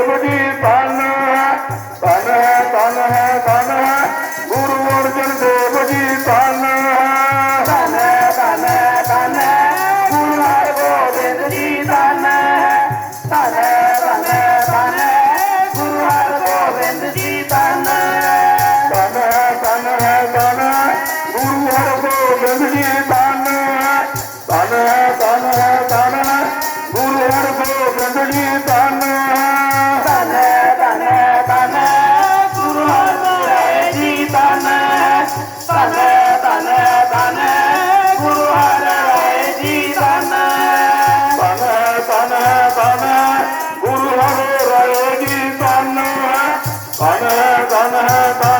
ਪ੍ਰੇਮ ਦੀ ਧਨ ਹੈ ਧਨ ਹੈ ਧਨ ਹੈ ਧਨ ਹੈ। ਗੁਰੂ ਅਰਜਨ ਦੇਵ ਜੀ ਧਨ ਹੈ। ਧਨ ਹੈ ਧਨ ਹੈ ਧਨ ਹੈ। ਗੁਰੂ ਹਰਗੋਬਿੰਦ ਜੀ ਧਨ ਹੈ। ਧਨ ਹੈ ਧਨ ਹੈ ਧਨ ਹੈ। ਗੁਰੂ ਹਰਗੋਬਿੰਦ ਜੀ ਧਨ ਹੈ। ਧਨ ਹੈ ਧਨ ਹੈ ਧਨ Guru Hargobind ji Dana, dana, dana.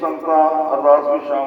ਸੰਤਾਂ ਅਰਦਾਸ ਵਿੱਚ ਸ਼ਾਮਲ